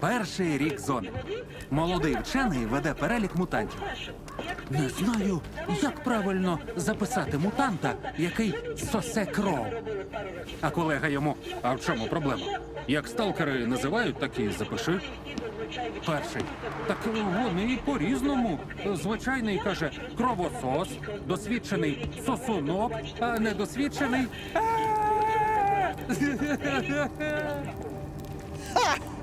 Перший рік зони. Молодий вчений веде перелік мутантів. Не знаю, як правильно записати мутанта, який сосе кров. А колега йому, а в чому проблема? Як сталкери називають, так і запиши. Перший. Так вони і по-різному. Звичайний каже кровосос, досвідчений сосунок, а недосвідчений.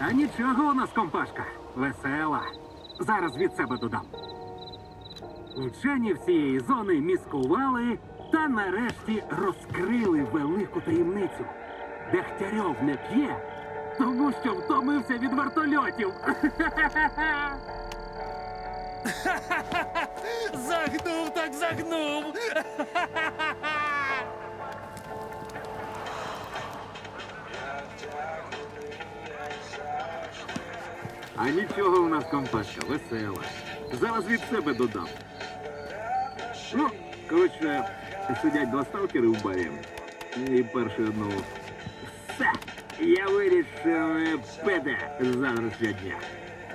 А нічого у нас компашка. Весела. Зараз від себе додам. Вчені всієї зони міскували та нарешті розкрили велику таємницю. Дегтярьов не п'є, тому що втомився від вертольотів. Загнув, так загнув. А нічого у нас компашка, весела. Зараз від себе додам. Ну, коротше, сидять два сталкери в барі. І перший одного. Все! Я вирішив не пити з завтрашнього дня.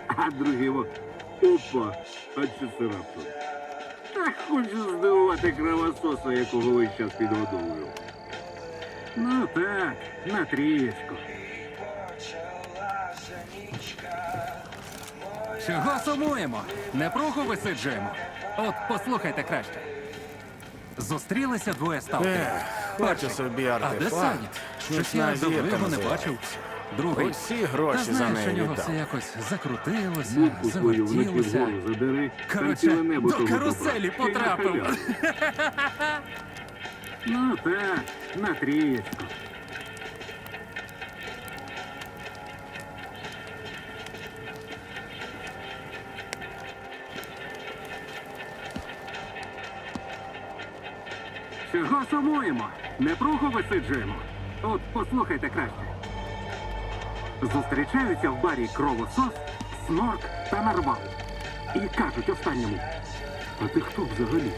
А другий. Опа! А що це раптом? Та хочу здивувати кровососа, якого весь час підгодовую. Ну так, на трієчку. Чого сумуємо? Непругу висиджуємо. От послухайте краще. Зустрілися двоє сталкерів. Ех, хочу Перший. собі А де артефакт. Саня? Щось я давно зірка його не називається. бачив. Другий. Усі гроші Та за знаєш, неї у нього віддав. все якось закрутилося, Муку свою вночі завертілося. вгору задери. там Коротше, ціле небо до того каруселі добра. Ще й потрапив. Ну так, на трієчку. Чого сумуємо? Непругу висиджуємо. От послухайте краще. Зустрічаються в барі кровосос, снорк та нарвал. І кажуть останньому. А ти хто взагалі?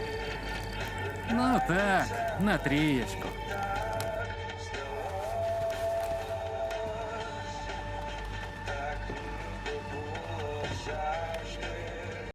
Ну так, на трієчку.